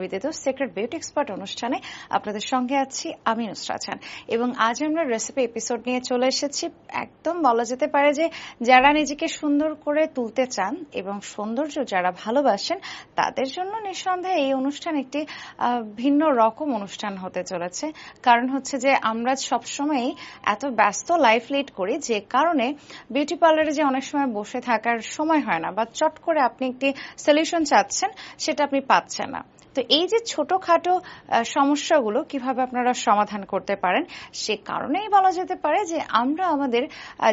বিদিত secret beauty expert অনুষ্ঠানে আপনাদের সঙ্গে আছি আমি নুসরাত খান। এবং আজ আমরা রেসিপি এপিসোড নিয়ে চলে এসেছি। একদম বলা যেতে পারে যে যারা নিজেকে সুন্দর করে তুলতে চান এবং সৌন্দর্য যারা ভালোবাসেন, তাদের জন্য নিঃসন্দেহে এই অনুষ্ঠান একটি ভিন্ন রকম অনুষ্ঠান হতে চলেছে। কারণ হচ্ছে যে আমরা সবসময়ই এত ব্যস্ত লাইফ লিড করি যে কারণে বিউটি পার্লারে যে অনেক সময় বসে থাকার সময় হয় না বা চট করে আপনি একটি সলিউশন চাচ্ছেন, সেটা আপনি পাচ্ছেন না। তো এই যে ছোটখাটো সমস্যাগুলো কীভাবে আপনারা সমাধান করতে পারেন, সে কারণেই বলা যেতে পারে যে আমরা আমাদের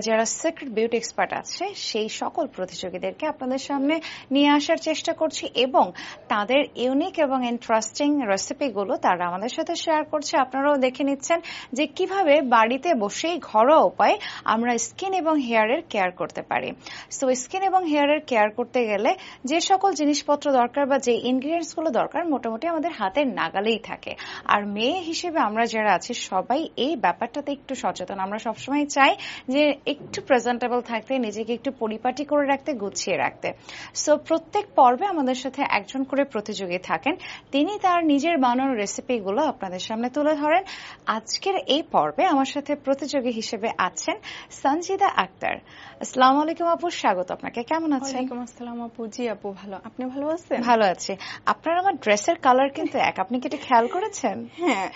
যারা সিক্রেট বিউটি এক্সপার্ট আছে, সেই সকল প্রতিযোগীদেরকে আপনাদের সামনে নিয়ে আসার চেষ্টা করছি এবং তাদের ইউনিক এবং ইন্টারেস্টিং রেসিপিগুলো তারা আমাদের সাথে শেয়ার করছে। আপনারাও দেখে নিচ্ছেন যে কীভাবে বাড়িতে বসেই ঘরোয়া উপায়ে আমরা স্কিন এবং হেয়ারের কেয়ার করতে পারি। সো স্কিন এবং হেয়ারের কেয়ার করতে গেলে যে সকল জিনিসপত্র দরকার বা যে ইনগ্রিডিয়েন্টসগুলো দরকার মোটামুটি আমাদের হাতের নাগালেই থাকে। আর মেয়ে হিসেবে আমরা যারা আছি সবাই এই ব্যাপারটাতে একটু সচেতন। আমরা সবসময় চাই যে একটু প্রেজেন্টেবল থাকতে নিজেকে একটু পরিপাটি করে রাখতে গুছিয়ে রাখতে। সো প্রত্যেক পর্বে আমাদের সাথে একজন করে প্রতিযোগী থাকেন। তিনি তার নিজের বানানো রেসিপিগুলো আপনাদের সামনে তুলে ধরেন। আজকের এই পর্বে আমার সাথে প্রতিযোগী হিসেবে আছেন সঞ্জিদা আক্তার। আসসালামু আলাইকুম আপু স্বাগত আপনাকে। কেমন আছেন? আসসালাম আপু। জি আপু ভালো। আপনি ভালো আছেন? ভালো আছি। আপনার আমার ড্রেসের কালার কিন্তু এক। আপনি কি এটা খেয়াল করেছেন? হ্যাঁ।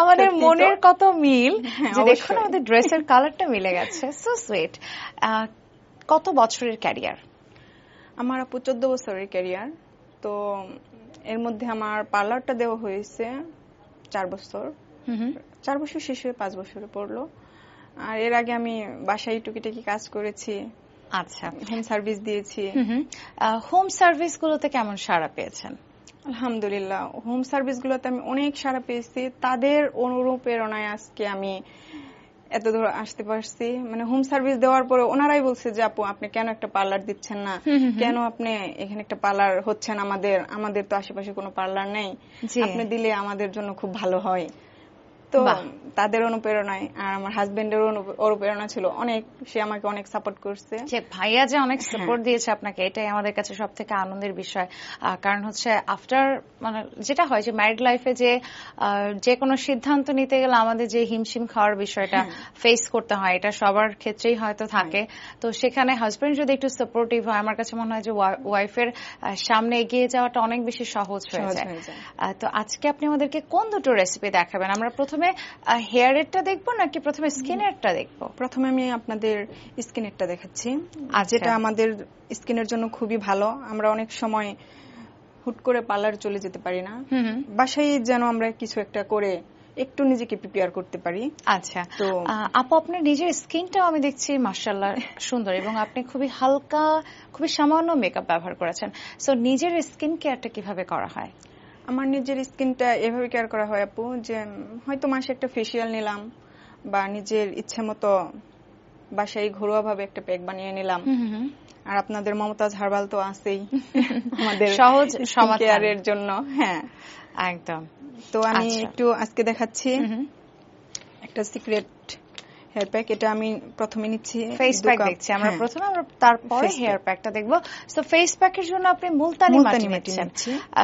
আমাদের মনের কত মিল হ্যাঁ, যে দেখুন আমাদের ড্রেসের কালারটা মিলে গেছে। সো সুইট কত বছরের ক্যারিয়ার? আমার আপু চোদ্দ বছরের ক্যারিয়ার। তো এর মধ্যে আমার পার্লারটা দেওয়া হয়েছে চার বছর। চার বছর শেষ হয়ে পাঁচ বছরে পড়ল। আর এর আগে আমি বাসায় টুকিটাকি কাজ করেছি। আচ্ছা। হোম সার্ভিস দিয়েছি। হোম সার্ভিস গুলোতে কেমন সাড়া পেয়েছেন? আলহামদুলিল্লাহ হোম সার্ভিস গুলোতে আমি অনেক সাড়া পেয়েছি। তাদের অনুপ্রেরণায় আজকে আমি এত দূর আসতে পারছি। মানে হোম সার্ভিস দেওয়ার পরে ওনারাই বলছে যে আপু আপনি কেন একটা পার্লার দিচ্ছেন না? কেন আপনি এখানে একটা পার্লার হচ্ছেন আমাদের? আমাদের তো আশেপাশে কোনো পার্লার নেই। আপনি দিলে আমাদের জন্য খুব ভালো হয়। তো তাদের অনুপ্রেরণায় আর আমার হাজবেন্ডের অনুপ্রেরণা ছিল। অনেক সে আমাকে অনেক সাপোর্ট করছে। যে ভাইয়া যে অনেক হ্যাঁ। সাপোর্ট দিয়েছে আপনাকে এটাই আমাদের কাছে সব থেকে আনন্দের বিষয়। কারণ হচ্ছে আফটার মানে যেটা হয় যে ম্যারিড লাইফে যে যে কোনো সিদ্ধান্ত নিতে গেলে আমাদের যে হিমশিম খাওয়ার বিষয়টা ফেস করতে হয় এটা সবার ক্ষেত্রেই হয়তো থাকে। তো সেখানে হাজবেন্ড যদি একটু সাপোর্টিভ হয় আমার কাছে মনে হয় যে ওয়াইফের সামনে এগিয়ে যাওয়াটা অনেক বেশি সহজ হয়ে যায়। তো আজকে আপনি আমাদেরকে কোন দুটো রেসিপি দেখাবেন? আমরা প্রথমে হেয়ারেরটা দেখব নাকি প্রথমে স্কিনেরটা দেখব? প্রথমে আমি আপনাদের স্কিনেরটা দেখাচ্ছি। আচ্ছা। যেটা আমাদের স্কিনের জন্য খুবই ভালো আমরা অনেক সময় হুট করে পার্লার চলে যেতে পারি না। বাসায় যেন আমরা কিছু একটা করে একটু নিজেকে প্রিপেয়ার করতে পারি। আচ্ছা। তো- আপু আপনার নিজের স্কিনটাও আমি দেখছি মার্শাল্লাহ সুন্দর এবং আপনি খুবই হালকা খুবই সামান্য মেকআপ ব্যবহার করেছেন। সো নিজের স্কিন কেয়ারটা কীভাবে করা হয়? আমার নিজের স্কিনটা এভাবে কেয়ার করা হয় আপু যে হয়তো মাসে একটা ফেসিয়াল নিলাম বা নিজের ইচ্ছে মতো বাসায় ঘরোয়া ভাবে একটা প্যাক বানিয়ে নিলাম আর আপনাদের মমতাজ হারবাল তো আছেই আমাদের সহজ সমাধান। কেয়ারের জন্য হ্যাঁ একদম তো আমি আচ্ছা। একটু আজকে দেখাচ্ছি। একটা সিক্রেট হেয়ার প্যাক এটা আমি প্রথমে নিচ্ছি ফেস প্যাক দেখছি আমরা হ্যাঁ। প্রথমে আমরা তারপরে হেয়ার প্যাকটা দেখব। সো ফেস প্যাকের জন্য আপনি মুলতানি মাটি নিচ্ছেন।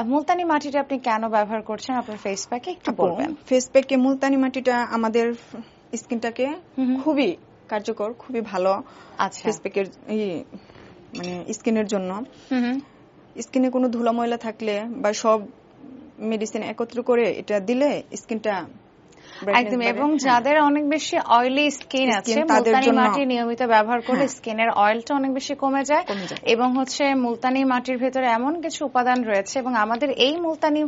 মুলতানি মাটিটা আপনি কেন ব্যবহার করছেন? আপনার ফেস প্যাকে একটু বলবেন। ফেস প্যাকে মুলতানি মাটিটা আমাদের স্কিনটাকে। খুবই কার্যকর খুবই ভালো আচ্ছা। ফেস প্যাকের মানে স্কিনের জন্য। স্কিনে কোনো ধুলা ময়লা থাকলে বা সব মেডিসিন একত্র করে এটা দিলে স্কিনটা একদম এবং যাদের অনেক বেশি অয়েলি স্কিন আছে মুলতানি মাটি নিয়মিত ব্যবহার করলে হ্যাঁ। স্কিনের অয়েলটা অনেক বেশি কমে যায়। এবং হচ্ছে মুলতানি মাটির ভেতরে এমন কিছু উপাদান রয়েছে এবং আমাদের এই মুলতানি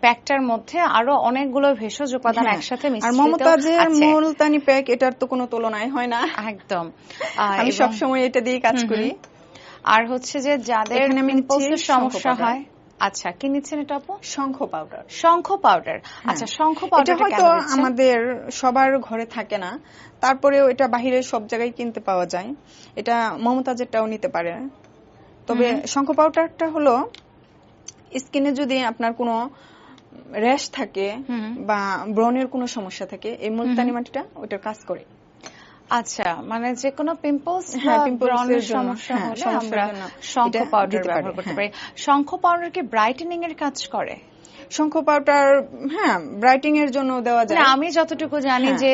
প্যাকটার মধ্যে আরও অনেকগুলো ভেষজ উপাদান একসাথে আর মমতাজের মুলতানি প্যাক এটার তো কোনো তুলনায় হয় না। একদম। আমি এবং- সব সময় এটা দিয়ে কাজ। করি। আর হচ্ছে যে যাদের পিম্পলসের সমস্যা হয় আচ্ছা কি নিচ্ছেন এটা আপু? শঙ্খ পাউডার। শঙ্খ পাউডার। আচ্ছা শঙ্খ এটা পাউডার হয়তো আমাদের সবার ঘরে থাকে না। তারপরেও এটা বাহিরে সব জায়গায় কিনতে পাওয়া যায়। এটা মমতাজেরটাও নিতে পারে। তবে শঙ্খ পাউডারটা হলো স্কিনে যদি আপনার কোনো র্যাশ থাকে বা ব্রণের কোনো সমস্যা থাকে এই মুলতানি মাটিটা ওইটার কাজ করে। আচ্ছা মানে যে কোনো পিম্পলস ব্রণের সমস্যা হ্যাঁ, হলে আমরা শঙ্খ পাউডার ব্যবহার করতে হ্যাঁ। পারি। শঙ্খ পাউডার কি ব্রাইটেনিং এর কাজ করে? শঙ্খ পাউডার হ্যাঁ ব্রাইটিং এর জন্য দেওয়া যায় আমি যতটুকু জানি হ্যাঁ। যে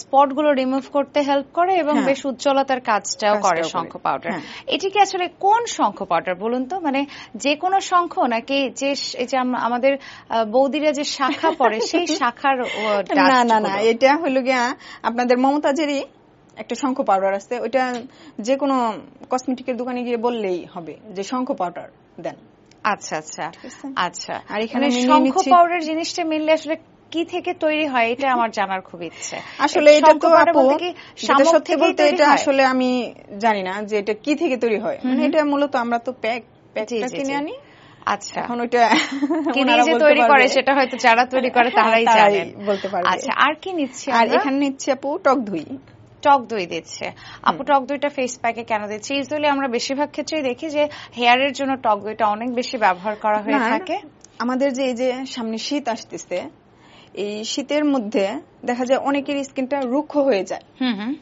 স্পটগুলো রিমুভ করতে হেল্প করে এবং হ্যাঁ। বেশ উজ্জ্বলতার কাজটাও করে শঙ্খ পাউডার হ্যাঁ। এটি কি আসলে কোন শঙ্খ পাউডার বলুন তো মানে যে কোনো শঙ্খ নাকি যে এই যে আমাদের বৌদিরা যে শাখা পড়ে সেই শাখার না না না এটা হলো গিয়া আপনাদের মমতাজেরই একটা শঙ্খ পাউডার আছে ওইটা যে কোনো কসমেটিকের দোকানে গিয়ে বললেই হবে যে শঙ্খ পাউডার দেন আচ্ছা আচ্ছা আচ্ছা। আর এখানে মানে শঙ্খ পাউডার জিনিসটা মিললে আসলে কি থেকে তৈরি হয় এটা আমার জানার খুব ইচ্ছে। আসলে এটা তো আপু সত্যি বলতে এটা আসলে আমি জানি না যে এটা কি থেকে তৈরি হয়। মানে এটা মূলত আমরা তো প্যাক প্যাকটা কিনে আনি। আচ্ছা। এখন ওইটা কি ওনারা যে তৈরি করে সেটা হয়তো যারা তৈরি করে তারাই তারাই জানেন। বলতে পারবে। আচ্ছা আর কি নিচ্ছে আর এখানে নিচ্ছে আপু টক দই। টক দই দিচ্ছে। আপু টক দইটা ফেস প্যাকে কেন দিচ্ছে? ইউজুয়ালি আমরা বেশিরভাগ ক্ষেত্রেই দেখি যে হেয়ারের জন্য টক দইটা অনেক বেশি ব্যবহার করা হয়ে থাকে। আমাদের যে এই যে সামনে শীত আসতেছে এই শীতের মধ্যে দেখা যায় অনেকের স্কিনটা রুক্ষ হয়ে যায়। হুম হুম।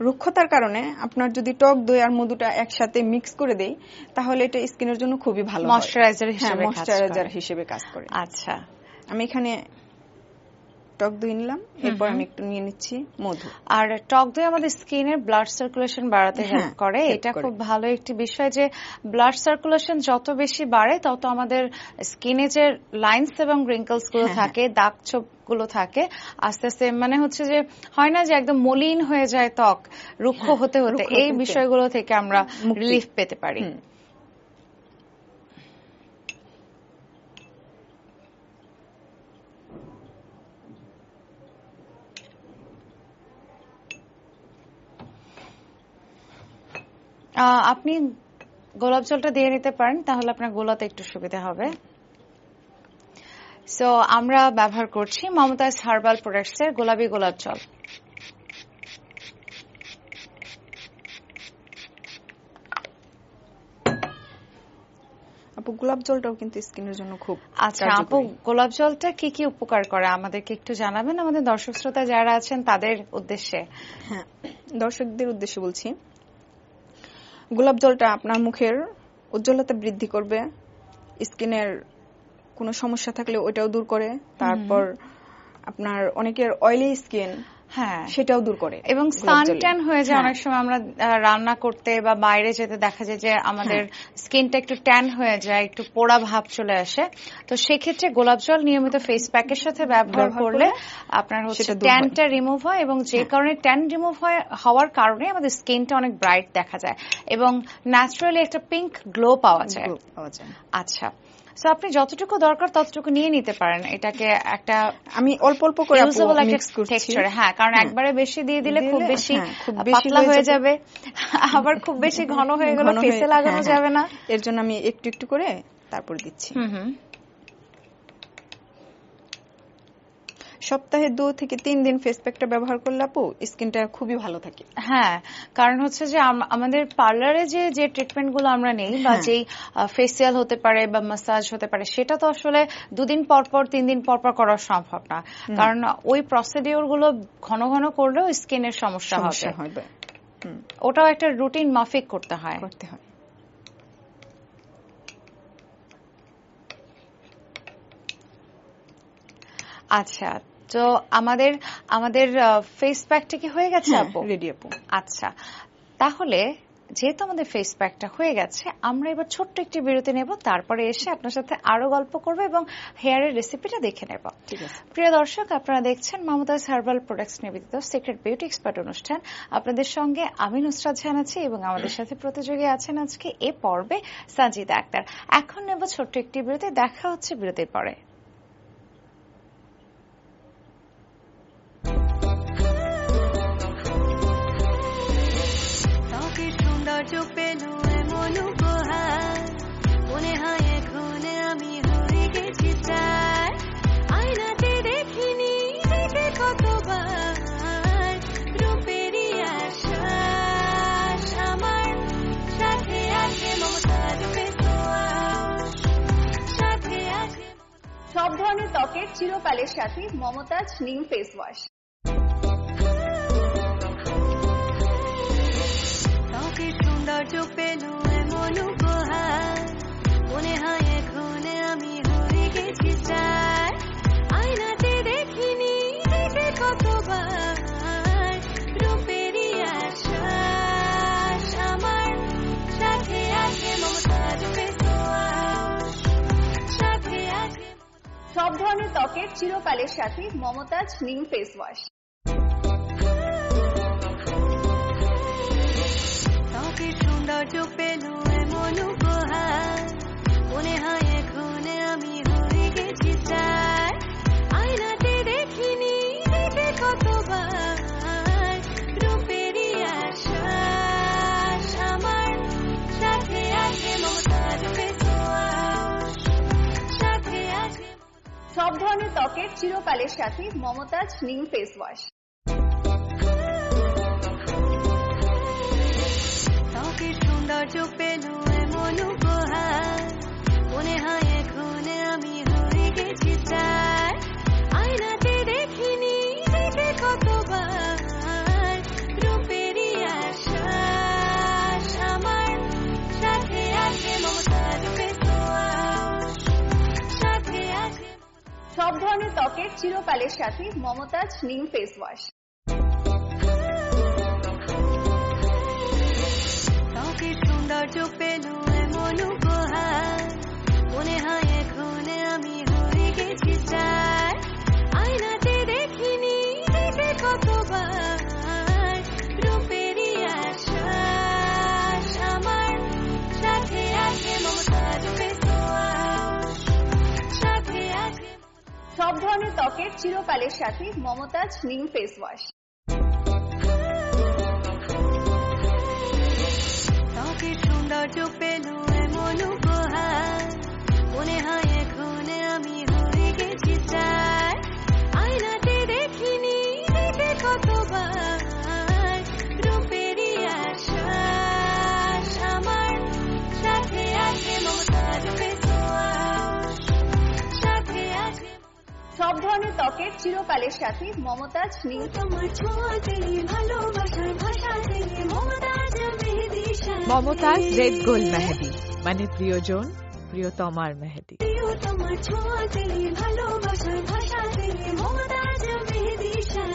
রুক্ষতার কারণে আপনার যদি টক দই আর মধুটা একসাথে মিক্স করে দেই তাহলে এটা স্কিনের জন্য খুবই ভালো। ময়শ্চারাইজার হ্যাঁ হিসেবে কাজ ময়শ্চারাইজার হিসেবে কাজ করে। আচ্ছা। আমি এখানে টক দই নিলাম এরপর আমি একটু নিয়ে নিচ্ছি মধু। আর টক দই আমাদের স্কিনের ব্লাড সার্কুলেশন বাড়াতে হেল্প হ্যাঁ, করে। এটা খুব ভালো একটি বিষয় যে ব্লাড সার্কুলেশন যত বেশি বাড়ে তত আমাদের স্কিনে যে লাইন্স এবং রিঙ্কলসগুলো হ্যাঁ, থাকে দাগ ছোপগুলো থাকে আস্তে আস্তে মানে হচ্ছে যে হয় না যে একদম মলিন হয়ে যায় ত্বক রুক্ষ হ্যাঁ, হতে হতে। এই বিষয়গুলো থেকে আমরা। রিলিফ পেতে পারি। আপনি গোলাপ জলটা দিয়ে নিতে পারেন তাহলে আপনার গোলাতে একটু সুবিধা হবে। সো আমরা ব্যবহার করছি মমতাজ হার্বাল প্রোডাক্টস এর গোলাপি গোলাপ জল। আপু গোলাপ জলটাও কিন্তু স্কিনের জন্য খুব আচ্ছা আপু গোলাপ জলটা কি কি উপকার করে? আমাদেরকে একটু জানাবেন? আমাদের দর্শক শ্রোতা যারা আছেন তাদের উদ্দেশ্যে। হ্যাঁ দর্শকদের উদ্দেশ্যে বলছি গোলাপ জলটা আপনার মুখের উজ্জ্বলতা বৃদ্ধি করবে স্কিনের কোনো সমস্যা থাকলে ওইটাও দূর করে। তারপর আপনার অনেকের অয়েলি স্কিন হ্যাঁ। সেটাও দূর করে। এবং সান ট্যান হয়ে যায় হ্যাঁ। অনেক সময় আমরা রান্না করতে বা বাইরে যেতে দেখা যায় যে আমাদের স্কিনটা একটু ট্যান হয়ে যায় একটু পোড়া ভাব চলে আসে। তো সেক্ষেত্রে গোলাপ জল নিয়মিত ফেস প্যাকের সাথে ব্যবহার করলে আপনার হচ্ছে হয়। ট্যানটা রিমুভ হয় এবং যে কারণে ট্যান রিমুভ হয় হওয়ার কারণে আমাদের স্কিনটা অনেক ব্রাইট দেখা যায়। এবং ন্যাচারালি একটা পিঙ্ক গ্লো পাওয়া যায়। আচ্ছা। তো আপনি যতটুকু দরকার ততটুকু নিয়ে নিতে পারেন। এটাকে একটা আমি অল্প অল্প করে ইউজেবল একটা টেক্সচার হ্যাঁ কারণ হ্যাঁ। একবারে বেশি দিয়ে দিলে খুব বেশি হ্যাঁ, বেশি পাতলা হয়ে হয়ে যাবে। আবার খুব বেশি ঘন হয়ে গেল ফেসে লাগানো হ্যাঁ, যাবে না। হ্যাঁ। এর জন্য আমি একটু একটু করে তারপর দিচ্ছি। হুম হুম। সপ্তাহে দু থেকে তিন দিন ফেস প্যাকটা ব্যবহার করলে আপু স্কিনটা খুবই ভালো থাকে। হ্যাঁ কারণ হচ্ছে যে আমাদের পার্লারে যে যে ট্রিটমেন্টগুলো আমরা নেই বা হ্যাঁ। যেই ফেসিয়াল হতে পারে বা মাসাজ হতে পারে সেটা তো আসলে দুদিন পর পর তিন দিন পর পর করা সম্ভব না। কারণ ওই প্রসিডিওরগুলো ঘন ঘন করলেও স্কিনের সমস্যা হবে। ওটাও একটা রুটিন মাফিক করতে হয়। করতে হয়। আচ্ছা তো আমাদের আমাদের ফেস প্যাকটা কি হয়ে গেছে আপু? রেডি আপু। আচ্ছা। তাহলে যেহেতু আমাদের ফেস প্যাকটা হয়ে গেছে আমরা এবার ছোট্ট একটি বিরতি নেব তারপরে এসে আপনার সাথে আরও গল্প করব এবং হেয়ারের রেসিপিটা দেখে নেব। ঠিক প্রিয় দর্শক আপনারা দেখছেন মমতাজ হার্বাল প্রোডাক্টস নিবেদিত সিক্রেট বিউটি এক্সপার্ট অনুষ্ঠান। আপনাদের সঙ্গে আমি নুসরাত জাহান আছি এবং আমাদের সাথে প্রতিযোগী আছেন আজকে এ পর্বে সাজিদা আক্তার। এখন নেব ছোট্ট একটি বিরতি দেখা হচ্ছে বিরতির পরে। সৌন্দর্য পেল এমন উপহার মনে হয় এখন আমি হয়ে গেছি চার আয়নাতে দেখিনি দেখে কতবার। রূপেরই আশ্বাস আমার সাথে আছে মমতাজ সব ধরনের ত্বকের চিরকালের সাথে মমতাজ নিম ফেস ওয়াশ। সৌন্দর্য পেল এমন উপহার মনে হয় এখন আমি হয়ে গেছি চার আয়নাতে দেখিনি দেখে কতবার রূপেরই আশ্বাস আমার সাথে আছে মমতাজ সব ধরনের ত্বকের চিরকালের সাথে মমতাজ নিম ফেস ওয়াশ। সৌন্দর্য পেল এমন উপহার। মনে হয় এখন আমি হয়ে গেছি চার। আয়নাতে দেখিনি দেখে কতবার। রূপেরই আশ্বাস আমার সাথে আছে মমতাজ সব ধরনের ত্বকের চিরকালের সাথে মমতাজ নিম ফেস ওয়াশ সৌন্দর্য পেল এমন উপহার মনে হয় এখন আমি হয়ে গেছি চার আয়নাতে দেখিনি দেখে কতবার রূপেরই আশ্বাস আমার সাথে আছে মমতাজ সব ধরনের ত্বকের চিরকালের সাথে মমতাজ নিম ফেস ওয়াশ ত্বকের পেল এমন উপহার। মনে হয় এখন আমি হয়ে গেছি চার আয়নাতে দেখিনি দেখে কতবার রূপেরই আশ্বাস আমার সাথে আছে মমতাজ সব ধরনের ত্বকের চিরকালের সাথে মমতাজ নিম ফেস ওয়াশ। সৌন্দর্য পেল এমন উপহার মনে হয় ধরনের ত্বকের চিরকালের সাথী মমতাজ ভাষাতে মমতাজ রেড গোল মেহেদি। মানে প্রিয়জন, প্রিয়তমার মেহেদি।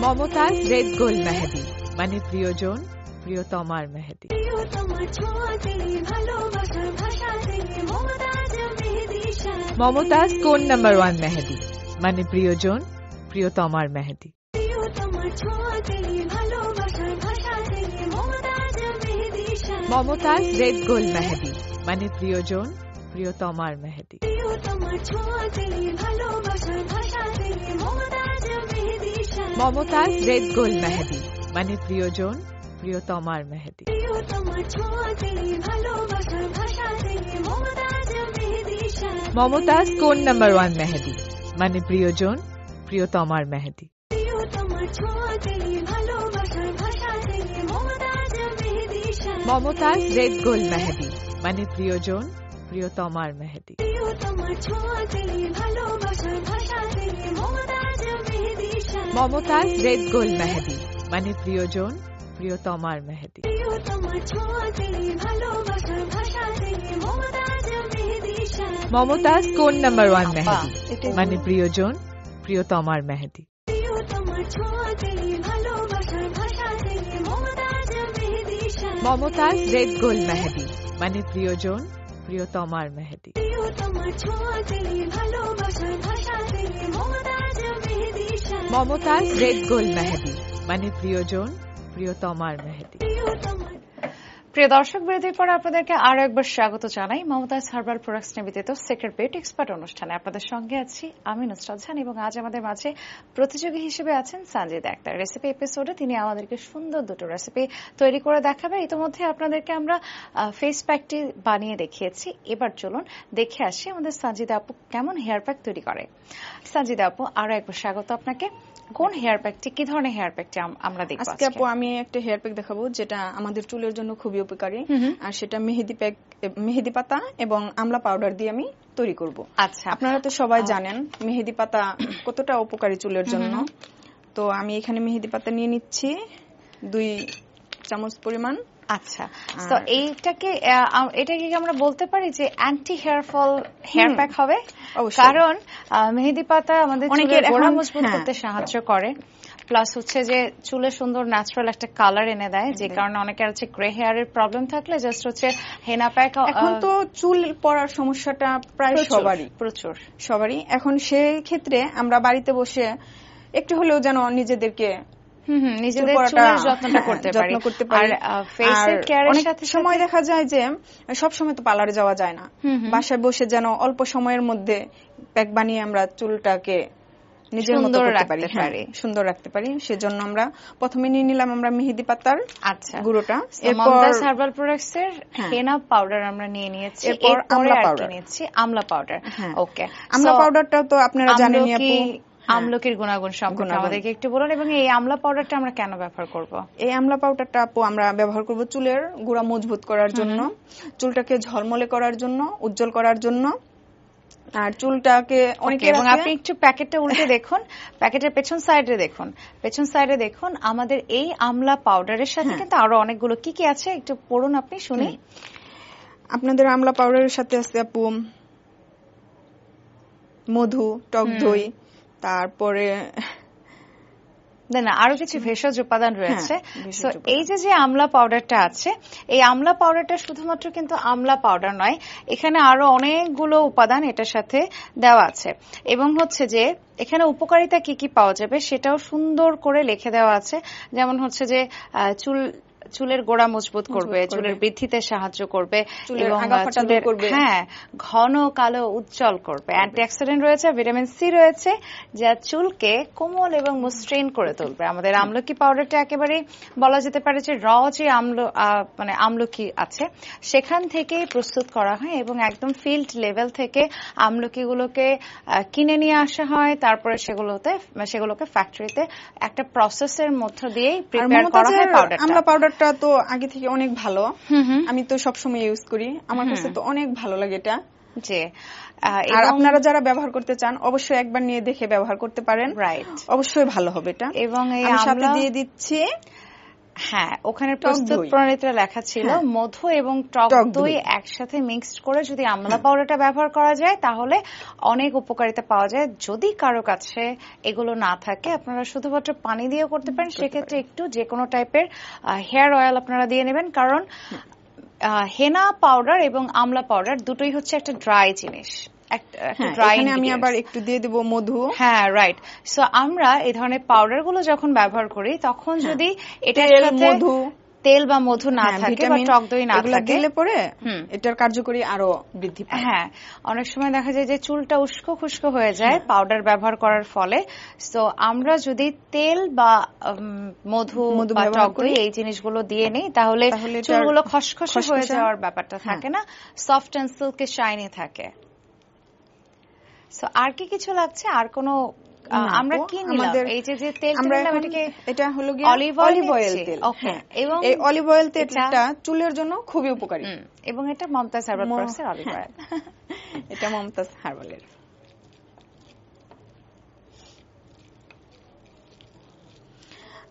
মমতাজ রেড গোল মেহেদি। মানে প্রিয়জন, প্রিয়তমার মেহেদি। মমতাজ কোন নাম্বার ওয়ান মেহেদি? মানে প্রিয়জন প্রিয়তমার মেহেদি প্রিয় তোমার ছোঁয়াতে ভালোবাসার ভাষাতে মমতাজ মেহেদি মমতাজ রেড গোল মেহেদি মানে প্রিয়জন প্রিয়তমার মেহেদি প্রিয় তোমার ছোঁয়াতে ভালোবাসার ভাষাতে মমতাজ মেহেদি মমতাজ রেড গোল মেহেদি মানে প্রিয়জন প্রিয়তমার মেহেদি প্রিয় তোমার ছোঁয়াতে ভালোবাসার ভাষাতে মমতাজ মেহেদি মমতাজ কোন নাম্বার ওয়ান মেহেদি মানে প্রিয়জন প্রিয়তমার মেহেদি প্রিয় তোমার ছোঁয়াতে ভালোবাসার ভাষাতে মমতাজ মেহেদি মমতাজ রেড গোল মেহেদি মানে প্রিয়জন প্রিয়তমার মেহেদি প্রিয় তোমার ছোঁয়াতে ভালোবাসার ভাষাতে মমতাজ মেহেদি মমতাজ রেড গোল মেহেদি মানে প্রিয়জন প্রিয়তমার মেহেদি মমতাজ মেহেদি মমতাজ কোন নাম্বার ওয়ান মেহেদি এটাই মানে প্রিয়জন প্রিয়তমার মেহেদি প্রিয় তোমার ছোঁয়াতে ভালোবাসার ভাষাতে মমতাজ মেহেদি মমতাজ রেড গোল মেহেদি মানে প্রিয়জন প্রিয়তমার মেহেদি প্রিয় তোমার ছোঁয়াতে ভালোবাসার ভাষাতে মমতাজ মেহেদি মমতাজ রেড গোল মেহেদি মানে প্রিয়জন প্রিয়তমার মেহেদি প্রিয় দর্শক বিরতির পর আপনাদেরকে আরও একবার স্বাগত জানাই। মমতাজ হার্বাল প্রোডাক্টস নিবেদিত সিক্রেট বিউটি এক্সপার্ট অনুষ্ঠানে। আপনাদের সঙ্গে আছি আমি নুসরাত জাহান এবং আজ আমাদের মাঝে প্রতিযোগী হিসেবে আছেন সঞ্জিত আক্তার। রেসিপি এপিসোডে তিনি আমাদেরকে সুন্দর দুটো রেসিপি তৈরি করে দেখাবে ইতিমধ্যে আপনাদেরকে আমরা ফেস প্যাকটি বানিয়ে দেখিয়েছি। এবার চলুন দেখে আসি আমাদের সঞ্জিত আপু কেমন হেয়ার প্যাক তৈরি করে। সঞ্জিত আপু আরও একবার স্বাগত আপনাকে। কোন হেয়ার প্যাকটি কি ধরনের হেয়ার প্যাকটি আমরা দেখব আজকে আপু আমি একটা হেয়ার প্যাক দেখাবো যেটা আমাদের চুলের জন্য খুবই উপকারী। আর সেটা মেহেদি প্যাক মেহেদি পাতা এবং আমলা পাউডার দিয়ে আমি তৈরি করব। আচ্ছা আপনারা তো সবাই জানেন মেহেদি পাতা কতটা উপকারী চুলের জন্য। তো আমি এখানে মেহেদি পাতা নিয়ে নিচ্ছি। দুই চামচ পরিমাণ। আচ্ছা তো এইটাকে এটাকে কি আমরা বলতে পারি যে anti hair fall hair pack হবে কারণ মেহেদি পাতা আমাদের চুলের গোড়া মজবুত হ্যাঁ। করতে সাহায্য করে। প্লাস হচ্ছে যে চুলে সুন্দর ন্যাচারাল একটা কালার এনে দেয় যে কারণে অনেকের হচ্ছে গ্রে হেয়ারের প্রবলেম থাকলে জাস্ট হচ্ছে হেনা প্যাক এখন তো চুল পড়ার সমস্যাটা প্রায় সবারই। প্রচুর। সবারই। এখন সেই ক্ষেত্রে আমরা বাড়িতে বসে একটু হলেও যেন নিজেদেরকে নিজেদের চুলের যত্নটা হ্যাঁ, করতে পারি। করতে পারি। আর ফেসের কেয়ারের সাথে সময় দেখা যায় যে সব সময় তো পার্লারে যাওয়া যায় না। বাসায় বসে যেন অল্প সময়ের মধ্যে প্যাক বানিয়ে আমরা চুলটাকে নিজের মতো সুন্দর রাখতে পারি। হ্যাঁ, সুন্দর রাখতে পারি। সেজন্য আমরা প্রথমে নিয়ে নিলাম আমরা মেহেদি পাতার আচ্ছা। গুঁড়োটা। এরপর হার্বাল প্রোডাক্টস এর হ্যাঁ। হেনা পাউডার আমরা নিয়ে নিয়েছি। এরপর আমলা powder। নিয়েছি? আমলা পাউডার হ্যাঁ। ওকে আমলা পাউডারটা তো আপনারা জানেনই আপু। হ্যাঁ। আমলকির গুণাগুণ সম্পর্কে। আমাদেরকে একটু বলুন এবং এই আমলা পাউডারটা আমরা কেন ব্যবহার করব? এই আমলা পাউডারটা আপু আমরা ব্যবহার করব চুলের গোড়া মজবুত করার জন্য চুলটাকে ঝলমলে করার জন্য উজ্জ্বল করার জন্য। আর চুলটাকে অনেকে এবং আপনি একটু প্যাকেটটা উল্টে দেখুন প্যাকেটের পেছন সাইডে দেখুন। পেছন সাইডে দেখুন আমাদের এই আমলা পাউডারের সাথে হ্যাঁ। কিন্তু আরও অনেকগুলো কি কি আছে? একটু পড়ুন আপনি শুনি। আপনাদের আমলা পাউডারের সাথে আছে আপু মধু টক দই তারপরে না না আরও কিছু ভেষজ উপাদান রয়েছে। হ্যাঁ, তো এই যে যে আমলা পাউডারটা আছে এই আমলা পাউডারটা শুধুমাত্র কিন্তু আমলা পাউডার নয় এখানে আরও অনেকগুলো উপাদান এটার সাথে দেওয়া আছে। এবং হচ্ছে যে এখানে উপকারিতা কি কি পাওয়া যাবে সেটাও সুন্দর করে লিখে দেওয়া আছে। যেমন হচ্ছে যে চুল চুলের গোড়া মজবুত করবে। চুলের বৃদ্ধিতে সাহায্য করবে এবং চুলের হ্যাঁ ঘন কালো উজ্জ্বল করবে। অ্যান্টিঅক্সিডেন্ট রয়েছে ভিটামিন সি রয়েছে যা চুলকে কোমল এবং মসৃণ করে তুলবে। আমাদের আমলকি পাউডারটা একেবারে বলা যেতে পারে যে র যে আমল মানে আমলকি আছে সেখান থেকেই প্রস্তুত করা হয় এবং একদম ফিল্ড লেভেল থেকে আমলকিগুলোকে কিনে নিয়ে আসা হয়। তারপরে সেগুলোতে সেগুলোকে ফ্যাক্টরিতে একটা প্রসেসের মধ্য দিয়েই প্রিপেয়ার করা হয় মমতাজের আমলা পাউডারটা পাউডারটা তো আগে থেকে অনেক ভালো। আমি তো সবসময় ইউজ করি। আমার কাছে তো অনেক ভালো লাগে এটা। যে আর আপনারা যারা ব্যবহার করতে চান অবশ্যই একবার নিয়ে দেখে ব্যবহার করতে পারেন। রাইট অবশ্যই ভালো হবে এটা। এবং এই সাথে আমলা দিয়ে দিচ্ছি। হ্যাঁ ওখানে প্রস্তুত দই। প্রণালীতে লেখা ছিল হ্যাঁ। মধু এবং টক দই। একসাথে মিক্সড করে যদি আমলা পাউডারটা ব্যবহার করা যায় তাহলে অনেক উপকারিতা পাওয়া যায়। যদি কারও কাছে এগুলো না থাকে আপনারা শুধুমাত্র পানি দিয়ে করতে পারেন। সেক্ষেত্রে একটু যে কোনো টাইপের হেয়ার অয়েল আপনারা দিয়ে নেবেন। কারণ হেনা পাউডার এবং আমলা পাউডার দুটোই হচ্ছে একটা ড্রাই জিনিস। হ্যাঁ আমি আবার একটু দিয়ে দেব মধু। হ্যাঁ রাইট সো আমরা এই ধরনের পাউডারগুলো যখন ব্যবহার করি তখন যদি এটার তেল, সাথে মধু। তেল বা মধু না হ্যাঁ, থাকে বা টক দই না থাকে দিলে পরে এটার কার্যকরী আরও বৃদ্ধি পায়। হ্যাঁ অনেক সময় দেখা যায় যে চুলটা উস্কো খুস্কো হয়ে যায় পাউডার ব্যবহার করার ফলে। তো আমরা যদি তেল বা মধু মধু বা টক দই এই জিনিসগুলো দিয়ে নেই তাহলে চুলগুলো খসখসে হয়ে যাওয়ার ব্যাপারটা হ্যাঁ। থাকে না। সফট অ্যান্ড সিল্কে শাইনি থাকে। সো আর কি কিছু লাগছে? আর কোনো আমরা কি নিলাম? এই যে যে তেলটা আমরা এটাকে এটা হলো গিয়ে অলিভ অয়েল তেল। Okay, হ্যাঁ। এবং এই অলিভ অয়েল তেলটা চুলের জন্য খুবই উপকারী। এবং এটা মমতাজ হার্বাল ম- প্রোডাক্টসের অলিভ হ্যাঁ। অয়েল এটা মমতাজ হার্বালের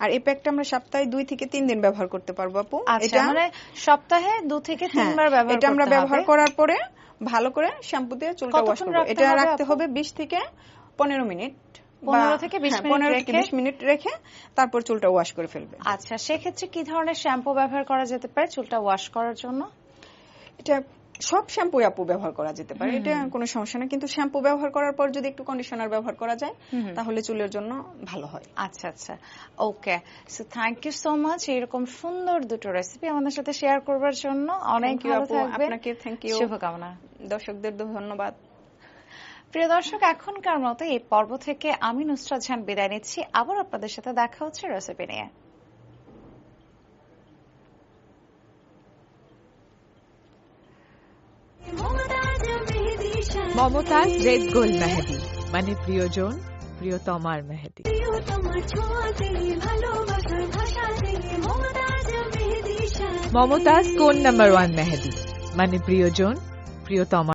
আর এই প্যাকটা আমরা সপ্তাহে দুই থেকে তিন দিন ব্যবহার করতে পারব আপু। আচ্ছা মানে সপ্তাহে দু থেকে হ্যাঁ, তিনবার ব্যবহার এটা আমরা ব্যবহার করার পরে ভালো করে শ্যাম্পু দিয়ে চুলটা ওয়াশ করব। এটা রাখতে হবে বিশ থেকে পনেরো মিনিট 15 থেকে 20 হ্যাঁ, মিনিট 15 থেকে রেখে? 20 মিনিট রেখে তারপর চুলটা ওয়াশ করে ফেলবে। আচ্ছা সেক্ষেত্রে কি ধরনের শ্যাম্পু ব্যবহার করা যেতে পারে চুলটা ওয়াশ করার জন্য? এটা সব শ্যাম্পু আপু ব্যবহার করা যেতে পারে। এটা কোনো সমস্যা না কিন্তু শ্যাম্পু ব্যবহার করার পর যদি একটু কন্ডিশনার ব্যবহার করা যায় তাহলে চুলের জন্য ভালো হয়। আচ্ছা আচ্ছা। Okay. So thank you so much এরকম সুন্দর দুটো রেসিপি আমাদের সাথে শেয়ার করবার জন্য। অনেক ভালো থাকবেন। আপনাকে thank you. শুভকামনা। দর্শকদের ধন্যবাদ। প্রিয় দর্শক এখনকার মতো এই পর্ব থেকে আমি নুসরাত জাহান বিদায় নিচ্ছি। আবার আপনাদের সাথে দেখা হচ্ছে রেসিপি নিয়ে। মমতাজ রেড গোল্ড মেহেদি মানে প্রিয়জন প্রিয়তমার মেহেদি প্রিয় তোমার ছোঁয়াতে ভালোবাসার ভাষাতে মমতাজ মেহেদি শান মমতাজ কোন নাম্বার ওয়ান মেহেদি মানে প্রিয়জন প্রিয়তমা